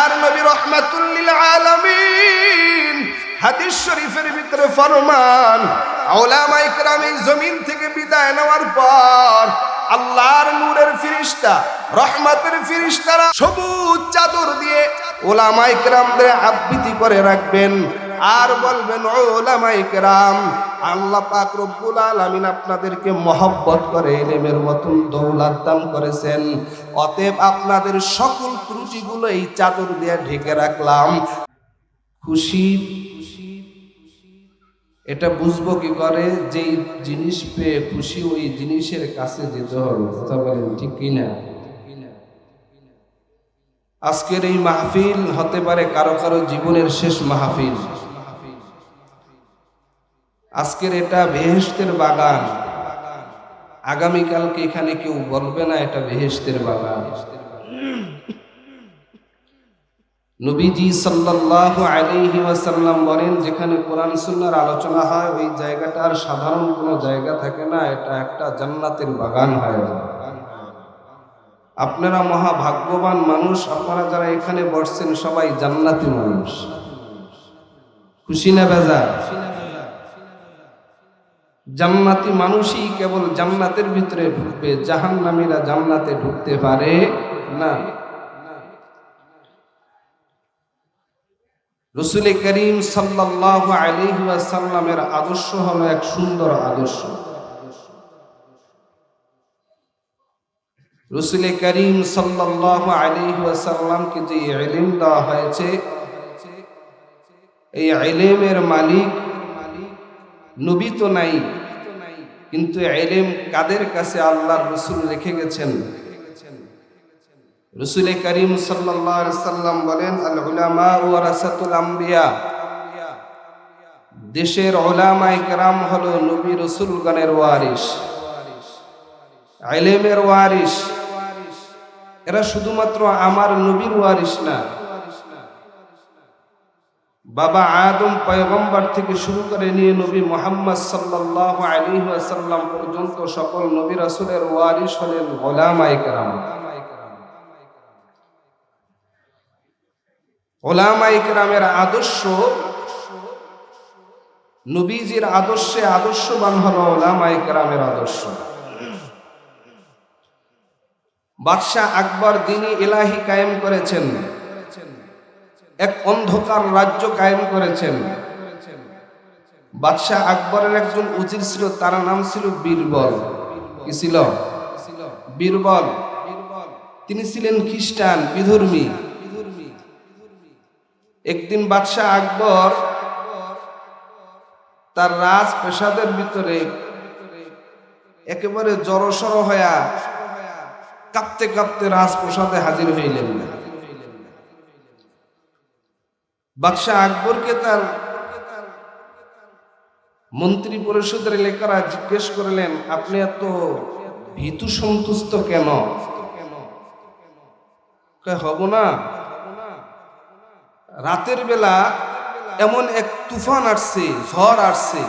আল্লাহর নবী রহমাতুল্লিল আলামিন হাদিস শরীফের ভিতরে ফরমান আওলামা ইকরাম এই জমিন থেকে বিদায় নেওয়ার পর আল্লাহর নূরের ফিরিস্তা, রহমতের ফিরিস্তারা সবুজ চাদর দিয়ে ওলামা ইকরামদের আবৃত্তি করে রাখবেন। আর বলবেন, ও ওলামা ইকরাম আল্লাহ পাক রব্বুল আলামিন আপনাদেরকে মহব্বত করে, এলেমের মতন দৌলাত দান করেছেন। অতএব আপনাদের সকল ত্রুটিগুলো এই চাদর দিয়ে ঢেকে রাখলাম। খুশি? এটা বুঝব কি করে? যে জিনিস পেয়ে খুশি, ওই জিনিসের কাছে যেতে হবে। কথা বলেন, ঠিক কিনা আজকের এই মাহফিল হতে পারে কারও কারও জীবনের শেষ মাহফিল। আজকের এটা বেহেস্তের বাগান। আগামীকালকে এখানে কেউ বলবে না এটা বেহেস্তের বাগান। নবীজি সাল্লাল্লাহু আলাইহি ওয়াসাল্লাম বলেন, যেখানে কোরআন সুন্নাহর আলোচনা হয়, ওই জায়গাটা আর সাধারণ কোনো জায়গা থাকে না, এটা একটা জান্নাতের বাগান হয়। আপনারা মহা ভাগ্যবান মানুষ, আপনারা যারা এখানে বসছেন সবাই জান্নাতি মানুষ। খুশি না বেজা জান্নাতি মানুষই কেবল জান্নাতের ভিতরে ঢুকবে, জাহান্নামীরা জান্নাতে ঢুকতে পারে না। রসুল করিম সাল্লাহ আলহি সাল্লামের আদর্শ হলো এক সুন্দর আদর্শ। রসুল করিম সাল্লাহ আলহি সাল্লামকে যে এলিম দেওয়া হয়েছে, এই এলেমের মালিক নবী তো নাই কিন্তু এলেম কাদের কাছে আল্লাহর রসুল রেখে গেছেন? রসুল করিম সাল্লাম বলেন আম্বিয়া। দেশের ওলামাই কেরাম হলো নবী রসুলগণের ওয়ারিস আইলেমের ওয়ারিস এরা শুধুমাত্র আমার নবীর ওয়ারিস না বাবা আদম পয়গম্বর থেকে শুরু করে নিয়ে নবী মোহাম্মদ সাল্লাহ আলী পর্যন্ত সকল নবী রাসুলের ওয়ারিস হলেন ওলামাই কেরাম। ওলামাই কেরামের আদর্শ, নবীজির আদর্শে আদর্শবান হল ওলামাই কেরামের আদর্শ। বাদশাহ আকবর দিনী এলাহি কায়েম করেছেন। এক অন্ধকার রাজ্য কায়েম করেছেন। বাদশাহ আকবরের একজন উজির ছিল, তার নাম ছিল বীরবল। কি ছিল? বীরবল। তিনি ছিলেন খ্রিস্টান, বিধর্মী। একদিন বাদশাহ আকবর তার রাজ পেশাদের ভিতরে একেবারে জড়সড় হইয়া কাঁপতে কাঁপতে রাজপ্রসাদে হাজির হইলেন। বাদশাহ আকবরকে তার মন্ত্রী পরিষদের লেখারা জিজ্ঞেস করলেন, আপনি এত ভীতু সন্তুষ্ট কেন? হব না। রাতের বেলা এমন এক তুফান আসছে, ঝড় আসছে।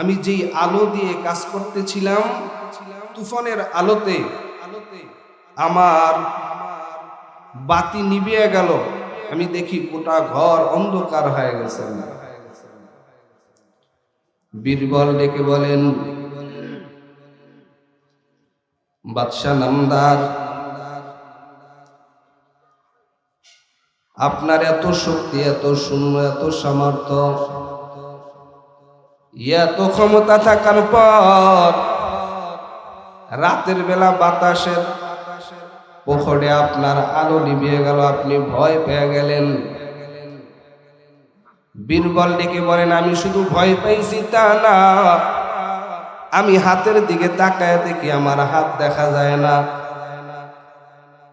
আমি যেই আলো দিয়ে কাজ করতেছিলাম, তুফানের আলোতে আমার বাতি নিভিয়ে গেল। আমি দেখি গোটা ঘর অন্ধকার হয়ে গেছে। বীরবল ডেকে বলেন, বাদশাহ নামদার, আপনার এত শক্তি, এত শূন্য এত সামর্থ্য, এত ক্ষমতা থাকার পর রাতের বেলা বাতাসের পোখরে আপনার আলো নিভিয়ে গেল, আপনি ভয় পেয়ে গেলেন। বীরবল ডেকে বলেন, আমি শুধু ভয় পাইছি তা না, আমি হাতের দিকে তাকায় দেখি আমার হাত দেখা যায় না।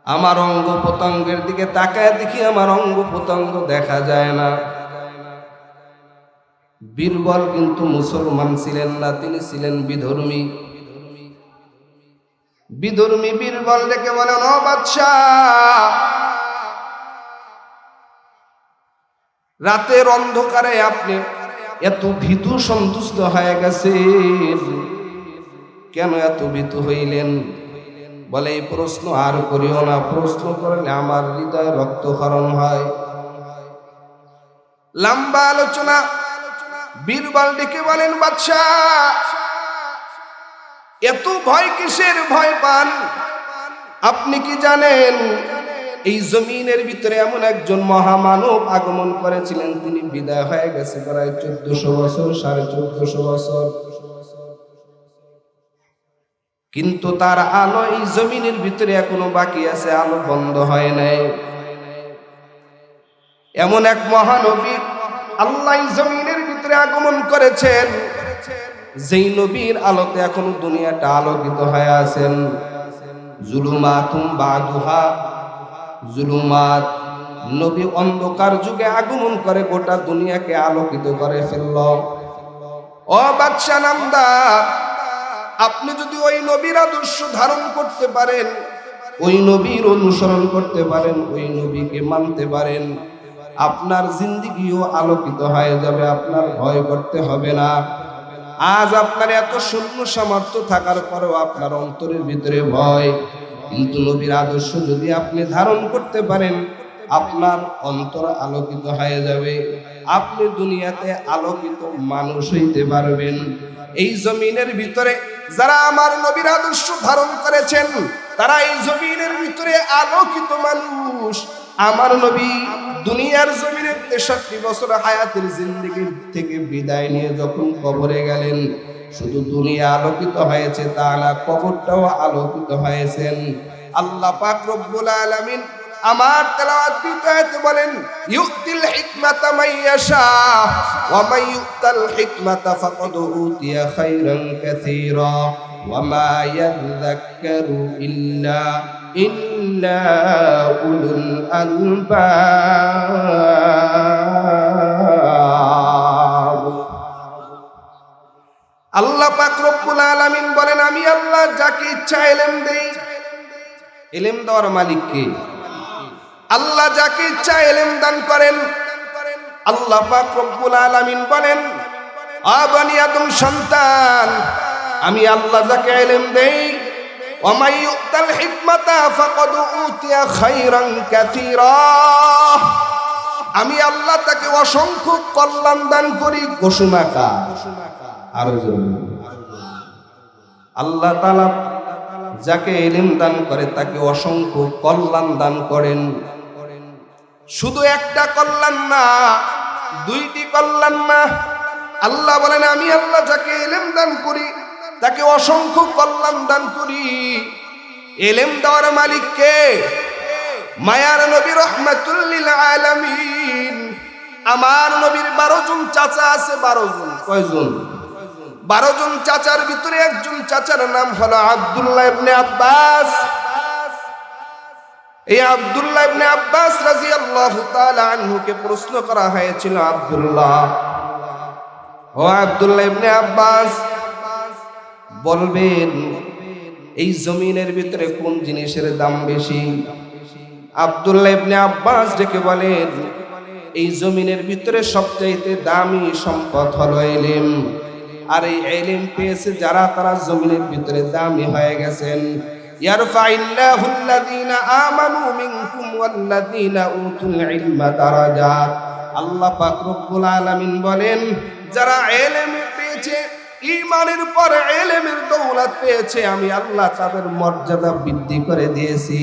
আমার অঙ্গ প্রত্যঙ্গের দিকে তাকায় দেখি আমার অঙ্গ প্রত্যঙ্গ দেখা যায় না। বীরবল কিন্তু মুসলমান ছিলেন না, তিনি ছিলেন বিধর্মী। বিধর্মী বীরবল ডেকে বলেন ও বাদশাহ, রাতের অন্ধকারে আপনি এত ভীতু সন্তুষ্ট হয়ে গেছে কেন এত ভীতু হইলেন? বলে, এই প্রশ্ন আর করিও না। প্রশ্ন করলে আমার হৃদয় রক্তক্ষরণ হয়। লম্বা আলোচনা। বীরবল ডেকে বলেন, বাদশাহ এত ভয় কিসের ভয় পান? আপনি কি জানেন, এই জমিনের ভিতরে এমন একজন মহামানব আগমন করেছিলেন, তিনি বিদায় হয়ে গেছে প্রায় চোদ্দশো বছর, সাড়ে চোদ্দশো বছর। কিন্তু তার আলো এই জমিনের ভিতরে এখনও বাকি আছে, আলো বন্ধ হয় নাই। এমন এক মহানবী আল্লাহ জমিনের ভিতরে আগমন করেছেন। যেই নবীর আলোতে এখনও দুনিয়াটা আলোকিত হয়ে আছেন। জুলুমাতুম বাদুহা। জুলুমাত নবী অন্ধকার যুগে আগমন করে গোটা দুনিয়াকে আলোকিত করে ফেলল। ও বাদশা নামদার আপনি যদি ওই নবীর আদর্শ ধারণ করতে পারেন, ওই নবীর অনুসরণ করতে পারেন, ওই নবীকে মানতে পারেন, আপনার জিন্দিগিও আলোকিত হয়ে যাবে, আপনার ভয় করতে হবে না। আজ আপনার এত শূন্য সামর্থ্য থাকার পরেও আপনার অন্তরের ভিতরে ভয়। কিন্তু নবীর আদর্শ যদি আপনি ধারণ করতে পারেন, আপনার অন্তর আলোকিত হয়ে যাবে। আপনি দুনিয়াতে আলোকিত মানুষ হইতে পারবেন। এই জমিনের ভিতরে যারা আমার নবীর আদর্শ ধারণ করেছেন, তারা এই জমিনের ভিতরে আলোকিত মানুষ। আমার নবী দুনিয়ার জমিনে তেষট্টি বছর হায়াতের জিন্দগির থেকে বিদায় নিয়ে যখন কবরে গেলেন, শুধু দুনিয়া আলোকিত হয়েছে তা না, কবরটাও আলোকিত হয়েছেন। আল্লাহ পাক রব্বুল আলামিন আমার তেলাওয়াত বিতায়াতে বলেন, ইউতিল হিকমাতা মাইয়াশা ওয়া মাই ইউতাল হিকমাতা ফাকাদ উতিয়া খাইরান কাসীরা, ওয়া মা ইয়াযাক্কারু ইল্লা ইল্লা উলুল আলবাব। আল্লাহ পাক রব্বুল আলামিন বলেন, আমি আল্লাহ যাকে ইচ্ছা এলেম দেই। এলেম দেওয়ার মালিক কে? আল্লাহ যাকে ইচ্ছা এলেম দান করেন। আল্লাহ পাক রব্বুল আলামিন বলেন আবানি আদম সন্তান, আমি আল্লাহ যাকে এলেম দেই ওমাই ইউতাল হিকমাতা ফাকাদ উতিয়া খাইরান কাসীরা আমি আল্লাহ তাকে অসংখ্য কল্যাণ দান করি, ঘোষণা আরও আল্লাহ তাআলা যাকে এলিম দান করে, তাকে অসংখ্য কল্যাণ দান করেন। শুধু একটা কল্যাণ না, দুইটি কল্যাণ না। আল্লাহ বলেন, আমি আল্লাহ যাকে এলেম দান করি তাকে অসংখ্য কল্যাণ দান করি। এলেম দেওয়ার মালিককে মায়ার নবী রহমাতুল্লিল আলামিন। আমার নবীর বারো জন চাচা আছে, বারো জন। কয়জন? বারো জন চাচার ভিতরে একজন চাচার নাম হলো আব্দুল্লাহ ইবনে আব্বাস। এই আব্দুল্লাহ ইবনে আব্বাস রাদিয়াল্লাহু তাআলা আনহুকে প্রশ্ন করা হয়েছিল আব্দুল্লাহ। ও আব্দুল্লাহ ইবনে আব্বাস বলবেন, এই জমিনের ভিতরে কোন জিনিসের দাম বেশি? আব্দুল্লাহ ইবনে আব্বাস ডেকে বলেন, এই জমিনের ভিতরে সবচাইতে দামি সম্পদ হলো এলিম। আর এই এলিম পেয়েছে যারা তারা জমিনের ভিতরে দামি হয়ে গেছেন। আল্লাহ পাক রব্বুল আলামিন বলেন, যারা এলেম পেয়েছে ইমানের পর এলেমের দৌলত পেয়েছে, আমি আল্লাহ তাদের মর্যাদা বৃদ্ধি করে দিয়েছি।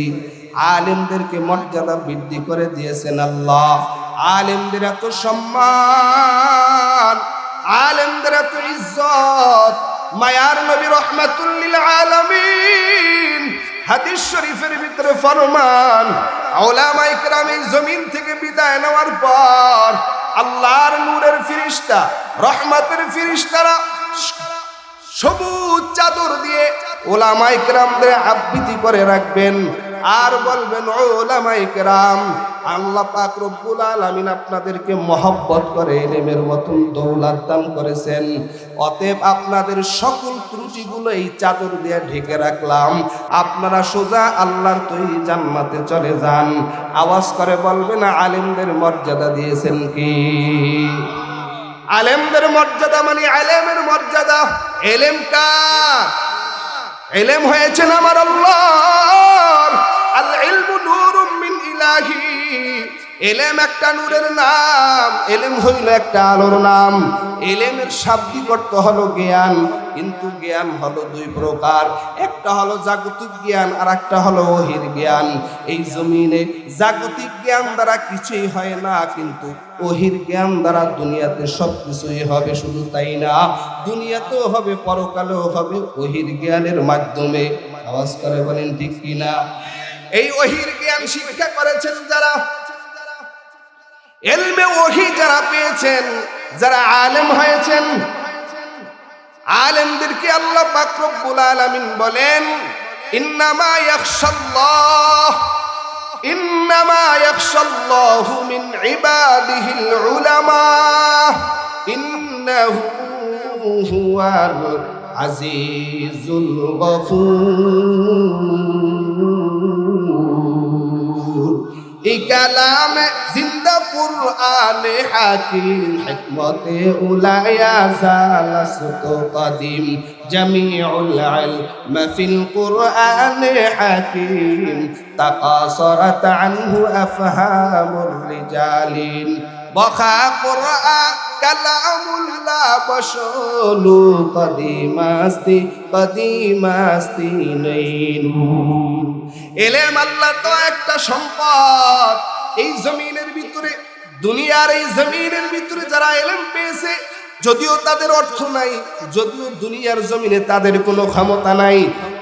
আলেমদেরকে মর্যাদা বৃদ্ধি করে দিয়েছেন আল্লাহ। আলেমদের এত সম্মান, আলেমদের এত ইজ্জত। মায়ার নবী রহমাতুল্লিল আলামিন হাদিস শরীফের ভিতরে ফরমান আওলামা ইকরাম এই জমিন থেকে বিদায় নেওয়ার পর আল্লাহর নূরের ফিরিস্তা, রহমতের ফিরিস্তারা সবুজ চাদর দিয়ে ওলামা ইকরামদের আবৃত্তি করে রাখবেন। আর বলবেন ওলামা ইকরাম আল্লাহ পাক রব্বুল আলামিন আপনাদেরকে মহব্বত করে, এলেমের মতন দৌলাত দান করেছেন। অতএব আপনাদের সকল ত্রুটিগুলো এই চাদর দিয়ে ঢেকে রাখলাম। আপনারা সোজা আল্লাহর তৈরি জান্নাতে চলে যান। আওয়াজ করে বলবেন, আলেমদের মর্যাদা দিয়েছেন কি? আলেমদের মর্যাদা মানে আলেমের মর্যাদা। এলেম কার? এলেম হয়েছেন আমার আল্লাহ আল ইলমু নূরুম মিন ইলাহি। এলেম একটা নূরের নাম, এলেম হইল একটা আলোর নাম। এলেমের শাব্দিক অর্থ হলো জ্ঞান, কিন্তু জ্ঞান হলো দুই প্রকার। একটা হলো জাগতিক জ্ঞান আর একটা হলো ওহির জ্ঞান। এই জমিনে জাগতিক জ্ঞান দ্বারা কিছুই হয় না, কিন্তু ওহির জ্ঞান দ্বারা দুনিয়াতে সব কিছুই হবে, শুধু তাই না, দুনিয়াতেও হবে, পরকালেও হবে ওহির জ্ঞানের মাধ্যমে। আওয়াজ করে বলেন, ঠিক কিনা? এই ওহির জ্ঞান শিক্ষা করেছেন যারা এলমে ওহি যারা পেয়েছেন, যারা আলেম হয়েছেন, আলেমদেরকে আল্লাহ পাক রব্বুল আলামিন বলেন, ইন্নামা ইয়াখশাল্লাহ, ইন্নামা ইয়াখশাল্লাহু মিন ইবাদিহিল উলামা, ইন্নাহু হুয়াল আজিজুল গফুর। কালামে জিন্দা কুরআনে হাকিম, হিকমতে উলায়া জালাসত কদিম। জামিউল ইলম ফিল কুরআনে হাকিম, তাকাসরাত আনহু আফহামুর রিজালিন। বখা কুরআন কালামুল্লাহ বসলু কদিমাস্তি কদিমাস্তি নৈনু এলেম আল্লাহ তো একটা সম্পদ। এই জমিনের ভিতরে, দুনিয়ার এই জমিনের ভিতরে যারা এলেম পেয়েছে, যদিও তাদের অর্থ নাই, যদিও দুনিয়ার জমিনে তাদের কোনো ক্ষমতা নাই,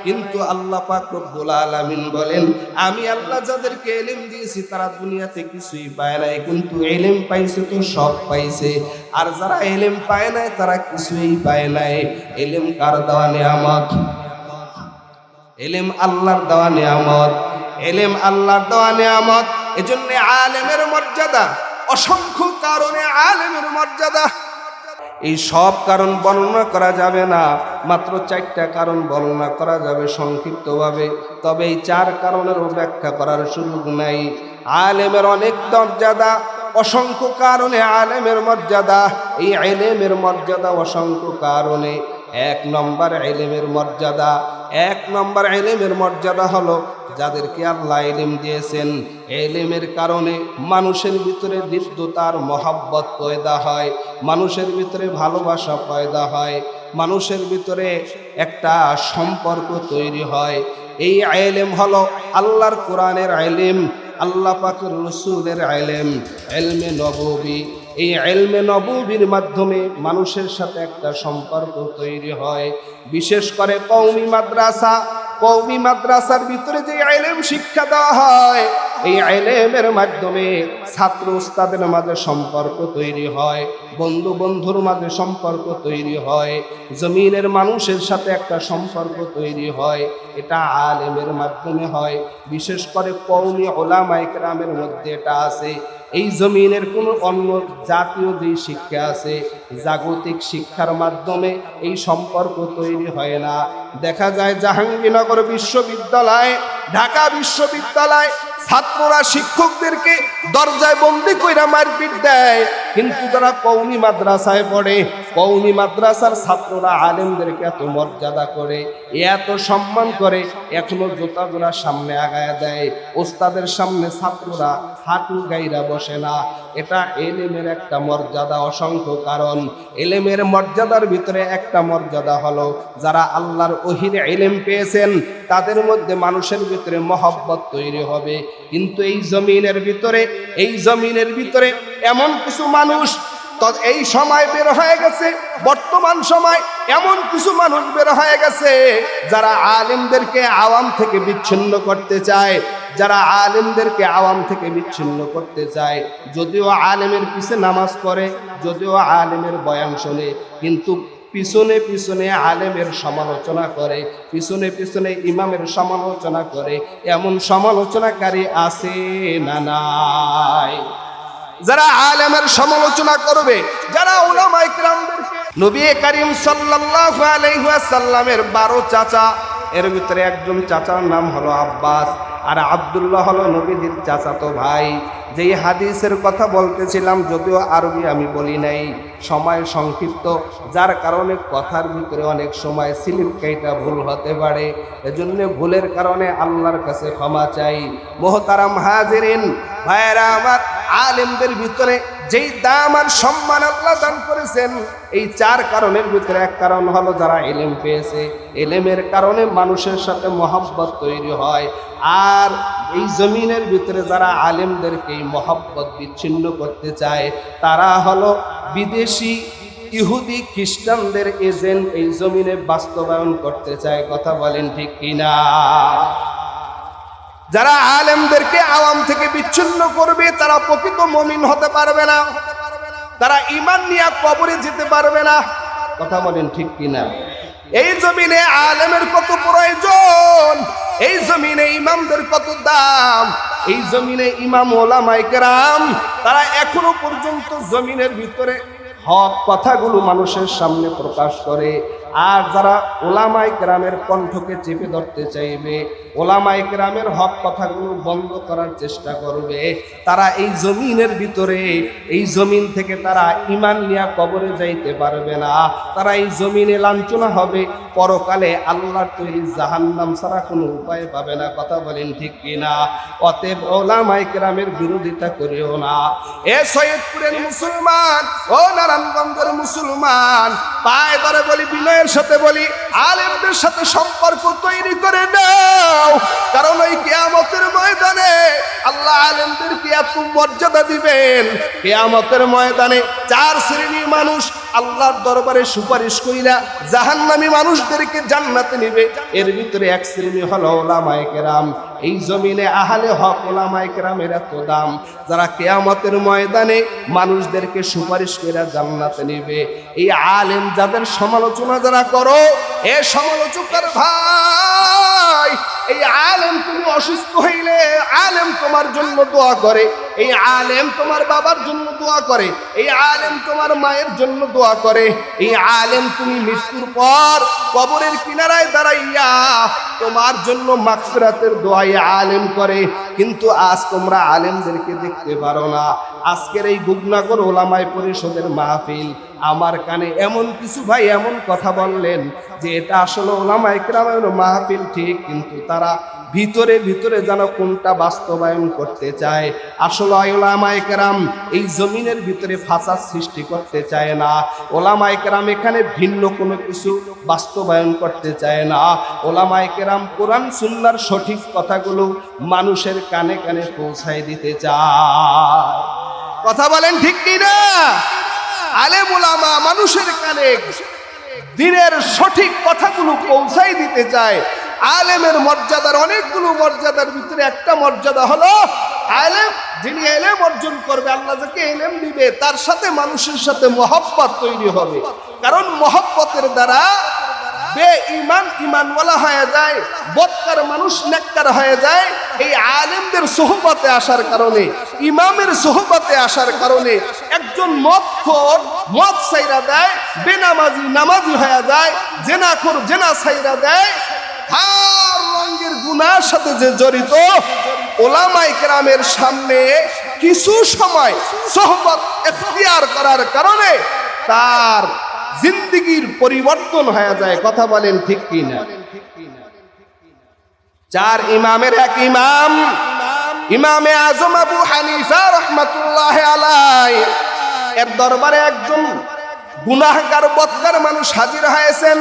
কিন্তু আল্লাহ পাক রব্বুল আলামিন বলেন, আমি আল্লাহ যাদেরকে এলেম দিয়েছি, তারা দুনিয়াতে কিছুই পায় নাই, কিন্তু এলেম পাইছে তো সব পাইছে। আর যারা এলেম পায় নাই, তারা কিছুই পায় নাই। এলেম কার দেওয়া নিয়ামত? এলেম আল্লাহর দেওয়া নিয়ামত, এলেম আল্লাহর দেওয়া নিয়ামত। এজন্য আলেমের মর্যাদা, অসংখ্য কারণে আলেমের মর্যাদা। এই সব কারণ বর্ণনা করা যাবে না, মাত্র চারটা কারণ বর্ণনা করা যাবে সংক্ষিপ্তভাবে। তবে এই চার কারণেরও ব্যাখ্যা করার সুযোগ নাই। আলেমের অনেক মর্যাদা, অসংখ্য কারণে আলেমের মর্যাদা। এই আলেমের মর্যাদা অসংখ্য কারণে। এক নম্বর এলেমের মর্যাদা, এক নম্বর এলেমের মর্যাদা হলো যাদেরকে আল্লাহ এলিম দিয়েছেন। এলেমের কারণে মানুষের ভিতরে দৃঢ়তার মহাব্বত পয়দা হয়, মানুষের ভিতরে ভালোবাসা পয়দা হয়, মানুষের ভিতরে একটা সম্পর্ক তৈরি হয়। এই আইলেম হলো আল্লাহর কোরআনের আইলেম আল্লাহ পাকের রসুলের আইলেম এলমে নববী। এই এলমে নবীর মাধ্যমে মানুষের সাথে একটা সম্পর্ক তৈরি হয়। বিশেষ করে কৌমি মাদ্রাসা কৌমি মাদ্রাসার ভিতরে যে আইলেম শিক্ষা দেওয়া হয় এই আইলেমের মাধ্যমে ছাত্র উস্তাদের মাঝে সম্পর্ক তৈরি হয়, বন্ধু বন্ধুর মাঝে সম্পর্ক তৈরি হয়, জমিনের মানুষের সাথে একটা সম্পর্ক তৈরি হয়, এটা আলেমের মাধ্যমে হয়, বিশেষ করে কৌমি ওলামাইকরামের মধ্যে এটা আছে। এই জমিনের কোনো অন্য জাতীয় যে শিক্ষা আছে, জাগতিক শিক্ষার মাধ্যমে এই সম্পর্ক তৈরি হয় না। দেখা যায় জাহাঙ্গীরনগর বিশ্ববিদ্যালয়, ঢাকা বিশ্ববিদ্যালয় ছাত্ররা শিক্ষকদেরকে দরজায় বন্দি কইরা মারপিট দেয়। কিন্তু তারা কৌমি মাদ্রাসায় পড়ে কৌমি মাদ্রাসার ছাত্ররা আলেমদেরকে এত মর্যাদা করে, এত সম্মান করে, এখনও জোতা জোড়ার সামনে আগায় দেয়। ওস্তাদের সামনে ছাত্ররা হাঁটু গাইরা বসে না। এটা এলেমের একটা মর্যাদা, অসংখ্য কারণ। এলেমের মর্যাদার ভিতরে একটা মর্যাদা হলো, যারা আল্লাহর ওহির এলেম পেয়েছেন, তাদের মধ্যে মানুষের ভিতরে মহব্বত তৈরি হবে। কিন্তু এই জমিনের ভিতরে, এই জমিনের ভিতরে এমন কিছু মানুষ তো এই সময় বের হয়ে গেছে, বর্তমান সময় এমন কিছু মানুষ বের হয়ে গেছে, যারা আলেমদেরকে আওয়াম থেকে বিচ্ছিন্ন করতে চায়, যারা আলেমদেরকে আওয়াম থেকে বিচ্ছিন্ন করতে চায়। যদিও আলেমের পিছে নামাজ পড়ে, যদিও আলেমের বয়ান শোনে, কিন্তু পিছনে পিছনে আলেমের সমালোচনা করে, পিছনে পিছনে ইমামের সমালোচনা করে, এমন সমালোচনাকারী আছে না নাই? যারা আলেমের সমালোচনা করবে, যারা নবী করিম সাল্লাল্লাহু আলাইহি ওয়াসাল্লামের 12 চাচা, এর ভিতরে একজন চাচার নাম হলো আব্বাস, আর আব্দুল্লাহ হলো নবীজির চাচাতো ভাই। যেই হাদিসের কথা বলতেছিলাম, যদিও আরবি আমি বলি নাই, সময় সংক্ষিপ্ত, যার কারণে কথার ভিতরে অনেক সময় স্লিপ কেইটা ভুল হতে পারে। এজন্য ভুলের কারণে আল্লাহর কাছে ক্ষমা চাই। মোহতারাম হাজিরিন, ভাইয়েরা আমার আলেমদের ভিতরে যেই দাম আর সম্মান আল্লাহ দান করেছেন, এই চার কারণের ভিতরে এক কারণ হলো যারা এলেম পেয়েছে। এলেমের কারণে মানুষের সাথে মহব্বত তৈরি হয়। আর এই জমিনের ভিতরে যারা আলেমদেরকে এই মহব্বত বিচ্ছিন্ন করতে চায়, তারা হলো বিদেশি, ইহুদি, খ্রিস্টানদের এজেন্ট এই জমিনে বাস্তবায়ন করতে চায়। কথা বলেন ঠিক কিনা? যারা আলেমদেরকে আওয়াম থেকে বিচ্ছিন্ন করবে, তারা প্রকৃত মমিন হতে পারবে না। তারা ইমান নিয়ে কবরে যেতে পারবে না। কথা বলেন ঠিক কিনা? এই জমিনে আলেমের কত প্রয়োজন? এই জমিনে ইমামদের কত দাম? এই জমিনে ইমাম ওলামাই কেরাম, তারা এখনও পর্যন্ত জমিনের ভিতরে হক কথাগুলো মানুষের সামনে প্রকাশ করে। আর যারা ওলামাই গ্রামের কণ্ঠকে চেপে ধরতে চাইবে, ওলামাই গ্রামের হক কথাগুলো বন্ধ করার চেষ্টা করবে। তারা এই জমিনের ভিতরে, এই জমিন থেকে তারা ইমান নিয়া কবরে যাইতে পারবে না। তারা এই জমিনে লাঞ্ছনা হবে, পরকালে আল্লাহর তৈরি জাহান্নাম ছাড়া কোনো উপায় পাবে না। কথা বলেন ঠিক কিনা? অতএব ওলামাই গ্রামের বিরোধিতা করিও না। এ সৈয়দপুরের মুসলমান, ও নারায়ণগঞ্জের মুসলমান, পায়ে ধরে বলি বিনয়ের সাথে বলি, আলেমদের সাথে সম্পর্ক তৈরি করে নাও। কারণ ওই কেয়ামতের ময়দানে আল্লাহ আলেমদেরকে এত মর্যাদা দিবেন। কেয়ামতের ময়দানে চার শ্রেণির মানুষ আল্লাহর দরবারে সুপারিশ কইরা জাহান্নামী মানুষদেরকে জান্নাতে নিবে। এর ভিতরে এক শ্রেণি হলো ওলামায়ে কেরাম। এই জমিনে আহালে হক ওলামায়ে কেরামের এত দাম। যারা কেয়ামতের ময়দানে মানুষদেরকে সুপারিশ কইরা জান্নাতে নিবে। এই আলেম যাদের সমালোচনা যারা করো, এ সমালোচকের ভাই এই আলেম তুমি অসুস্থ হইলে আলেম তোমার জন্য দোয়া করে। এই আলেম তোমার বাবার জন্য দোয়া করে। এই আলেম তোমার মায়ের জন্য দোয়া করে। এই আলেম তুমি মৃত্যুর পর কবরের কিনারায় দাঁড়াইয়া তোমার জন্য মাকফিরাতের দোয়াই আলেম করে। কিন্তু আজ তোমরা আলেমদেরকে দেখতে পারো না। আজকের এই গুগনাগর ওলামায় পরিষদের মাহফিল, আমার কানে এমন কিছু ভাই এমন কথা বললেন যে এটা আসলে ওলামা ইকরামের মাহফিল ঠিক, কিন্তু তারা ভিতরে ভিতরে যেন কোনটা বাস্তবায়ন করতে চায়। আসলে ওলামা ইকরাম এই জমিনের ভিতরে ফাঁসার সৃষ্টি করতে চায় না। ওলামা ইকরাম এখানে ভিন্ন কোনো কিছু বাস্তবায়ন করতে চায় না। ওলামা ইকরাম কোরআন সুন্নার সঠিক কথাগুলো মানুষের কানে কানে পৌঁছায় দিতে চায়। কথা বলেন ঠিক কি না? ওলামা মানুষের কানে দিনের সঠিক কথাগুলো পৌঁছাই দিতে চায়। আলেমের মর্যাদার অনেকগুলো মর্যাদার ভিতরে একটা মর্যাদা হলো আলেম, যিনি এলেম অর্জন করবে, আল্লাহ যাকে এলেম দিবে, তার সাথে মানুষের সাথে মহব্বত তৈরি হবে। কারণ মহব্বতের দ্বারা বে ইমান ইমানওয়ালা হয়ে যায়, বৎকার মানুষ নেককার হয়ে যায়, এই আলেমদের সোহবতে আসার কারণে, ইমামের সোহবতে আসার কারণে একজন মদখোর মদ সাইরা দেয়, বেনামাজি নামাজি হয়ে যায়, জেনাখোর জেনা সাইরা দেয় হার রঙের গুনার সাথে যে জড়িত ওলামাই কেরামের সামনে কিছু সময় সোহবত এখতিয়ার করার কারণে তার জিন্দিগির পরিবর্তন হয়ে যায়। কথা বলেন ঠিক কি না চার ইমামের এক ইমাম, ইমামে আজম আবু হানিফা রহমতুল্লাহ আলাই এর দরবারে একজন গুনাহগার বৎকার মানুষ হাজির হয়েছেন।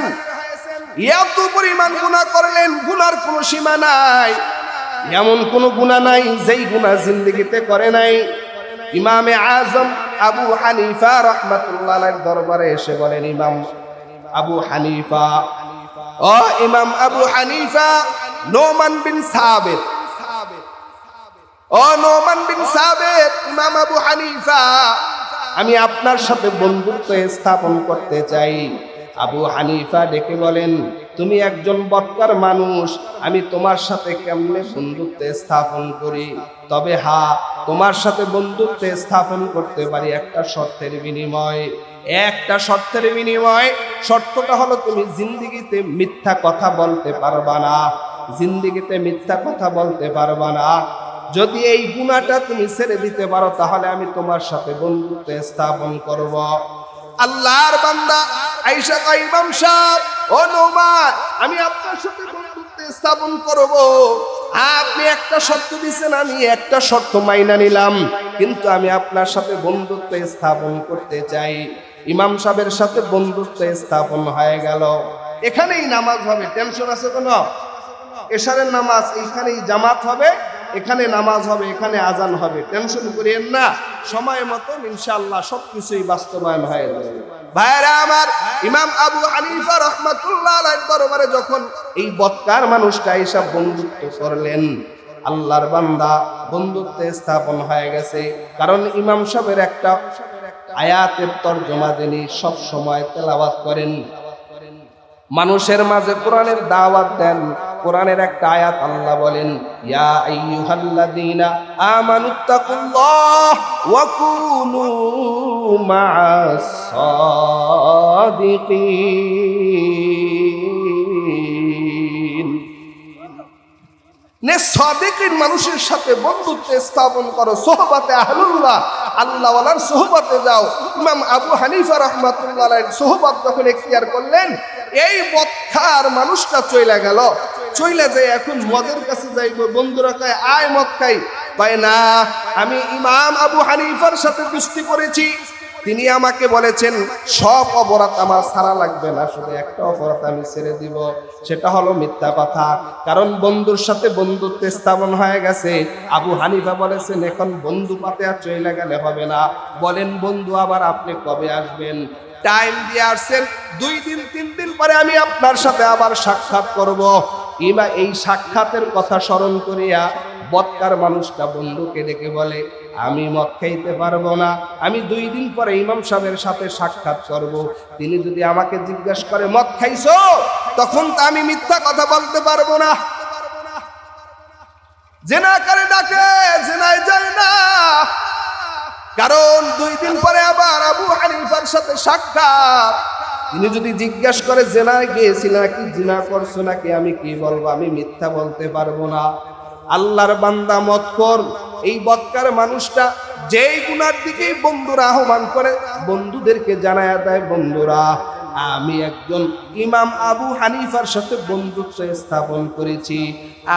এত পরিমাণ গুণা করলেন, গুনার কোনো সীমা নাই। এমন কোনো গুণা নাই যেই গুণা জিন্দগিতে করে নাই। ইমামে আজম আবু হানিফা রহমতুল্লাহ দরবারে এসে বলেন, ইমাম আবু হানিফা। ও ইমাম আবু হানিফা, নোমান বিন সাবেদ ও নোমান বিন সাবেদ ইমাম আবু হানিফা, আমি আপনার সাথে বন্ধুত্ব স্থাপন করতে চাই। আবু হানিফা ডেকে বলেন, তুমি একজন বৎকার মানুষ, আমি তোমার সাথে কেমনে বন্ধুত্ব স্থাপন করি? তবে হা, তোমার সাথে বন্ধুত্ব স্থাপন করতে পারি একটা শর্তের বিনিময়ে। একটা শর্তের বিনিময়, শর্তটা হলো তুমি জিন্দিগিতে মিথ্যা কথা বলতে পারবা না। জিন্দিগিতে মিথ্যা কথা বলতে পারবা না। যদি এই গুণাটা তুমি ছেড়ে দিতে পারো, তাহলে আমি তোমার সাথে বন্ধুত্ব স্থাপন করব। আল্লাহর বান্দা আইসা কয়, ইমাম সাহেব, ও আমি আপনার সাথে বন্ধুত্ব স্থাপন করব। আপনি একটা শর্ত দিছেন, আমি একটা শর্ত মাইনা নিলাম। কিন্তু আমি আপনার সাথে বন্ধুত্ব স্থাপন করতে চাই। ইমাম সাহেবের সাথে বন্ধুত্ব স্থাপন হয়ে গেল। এখানেই নামাজ হবে। টেনশন আছে কোনো? এশারের নামাজ, এইখানেই জামাত হবে। এখানে নামাজ হবে, এখানে আজান হবে। টেনশন করিয়েন না। সময় মতন ইনশাআল্লাহ সবকিছুই বাস্তবায়ন হয়ে যাবে। ভাইরা আমার, ইমাম আবু হানিফা রহমাতুল্লাহ দরবারে যখন এই বৎকার মানুষটা এইসব বন্ধুত্ব করলেন, আল্লাহর বান্দা বন্ধুত্বে স্থাপন হয়ে গেছে। কারণ ইমাম সাহেবের একটা আয়াতের তর্জমা যিনি সব সময় তেলাওয়াত করেন, মানুষের মাঝে কোরআনের দাওয়াত দেন কোরআনের একটা আয়াত আল্লাহ বলেন, ইয়া আইয়ুহাল্লাযীনা আমানুত্তাকুল্লাহ ওয়া কুনু মা'আস সাদিকিন। নে সাদিকিন মানুষের সাথে বন্ধুত্ব স্থাপন করো, সোহবাতে আহলুল্লাহ, আল্লাহওয়ালার সোহবাতে যাও। ইমাম আবু হানিফা রহমাতুল্লাহ সোহবাত যখন এখতিয়ার করলেন, এই বৎখার মানুষটা চলে গেল। চইলা যায় এখন মদের কাছে যাইব, বন্ধুরা কয়, আয় মদ খাই। কয়, না, আমি ইমাম আবু হানিফার সাথে কুস্তি করেছি। তিনি আমাকে বলেছেন, সব অপরাধ আমার সারা লাগবে না, শুধু একটা অপরাধ আমি ছেড়ে দিব, সেটা হলো মিথ্যা কথা। কারণ বন্ধুর সাথে বন্ধুত্ব স্থাপন হয়ে গেছে। আবু হানিফা বলেছেন, এখন বন্ধু পাতে আর চলে গেলে হবে না। বলেন, বন্ধু, আবার আপনি কবে আসবেন? টাইম দিয়ে আসছেন, দুই দিন, তিন দিন পরে আমি আপনার সাথে আবার সাক্ষাৎ করব। কিংবা এই সাক্ষাতের কথা স্মরণ করিয়া বৎকার মানুষটা বন্ধুকে ডেকে বলে, আমি মদ খাইতে পারব না। আমি দুই দিন পরে ইমাম সাহেবের সাথে সাক্ষাৎ করব। তিনি যদি আমাকে জিজ্ঞেস করে, মদ খাইছো? তখন তো আমি মিথ্যা কথা বলতে পারব না। জেনা করে ডাকে, জেনায় যায় না। কারণ দুই দিন পরে আবার আবু হানিফার সাথে সাক্ষাৎ। তিনি যদি জিজ্ঞাসা করে, জেনায় গিয়েছি নাকি জিনা করছ নাকি? আমি কি বলব? আমি মিথ্যা বলতে পারব না। আল্লাহর বান্দা মত কর, এই বৎকার মানুষটা যেই গুণার দিকেই বন্ধুরা আহ্বান করে, বন্ধুদেরকে জানায় দেয়, বন্ধুরা আমি একজন ইমাম আবু হানিফার সাথে বন্ধুত্ব স্থাপন করেছি।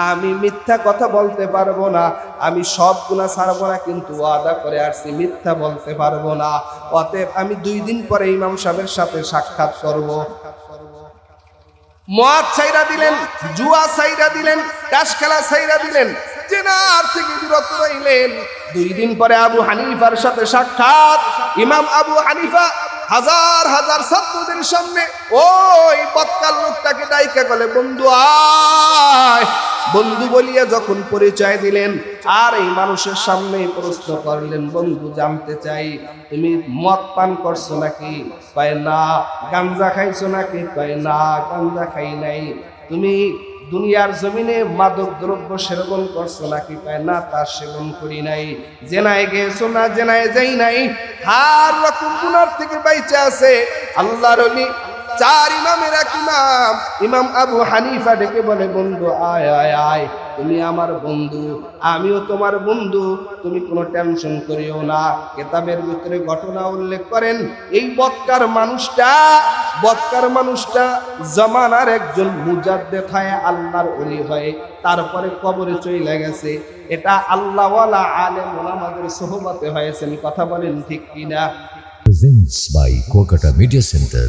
আমি মিথ্যা কথা বলতে পারব না। আমি সব গুণা ছাড়বো না, কিন্তু ওয়াদা করে আসছি, মিথ্যা বলতে পারব না। অতএব আমি দুই দিন পরে ইমাম সাহেবের সাথে সাক্ষাৎ করব। মদ ছাইরা দিলেন, জুয়া ছাইরা দিলেন তাস খেলা ছাইরা দিলেন, জেনার থেকে বিরত রইলেন। দুই দিন পরে আবু হানিফার সাথে সাক্ষাৎ, ইমাম আবু হানিফা হাজার হাজার ছাত্রদের সামনে ওই বৎকাল লোকটাকে ডাইকা বলে, বন্ধু, আয়। বন্ধু বলিয়া যখন পরিচয় দিলেন, আর এই মানুষের সামনে প্রশ্ন করলেন, বন্ধু, জানতে চাই, তুমি মদ পান করছ নাকি? কয়, না। গাঞ্জা খাইছো নাকি? কয়, না, গাঞ্জা খাই নাই। তুমি দুনিয়ার জমিনে মাদক দ্রব্য সেবন করছ নাকি পায় না তার সেবন করি নাই। জেনায় গেছো না, জেনায় যাই নাই। হার রকম গুনার থেকে বাইচে আছে। আল্লাহর চার ইমামের এক ইমাম। ইমাম আবু হানিফা ডেকে বলে, বন্ধু, আয় আয় আয়। তুমি আমার বন্ধু, আমিও তোমার বন্ধু। তুমি কোনো টেনশন করিও না। কেতাবের ভিতরে ঘটনা উল্লেখ করেন, এই বৎকার মানুষটা বৎকার মানুষটা জমানার একজন মুজাদ্দে থায় আল্লাহর অলি হয়ে তারপরে কবরে চলে গেছে। এটা আল্লাহওয়ালা আলেম ওলামাদের সোহবতে হয়েছেন কথা বলেন ঠিক কিনা? Presents by Kuakata media centre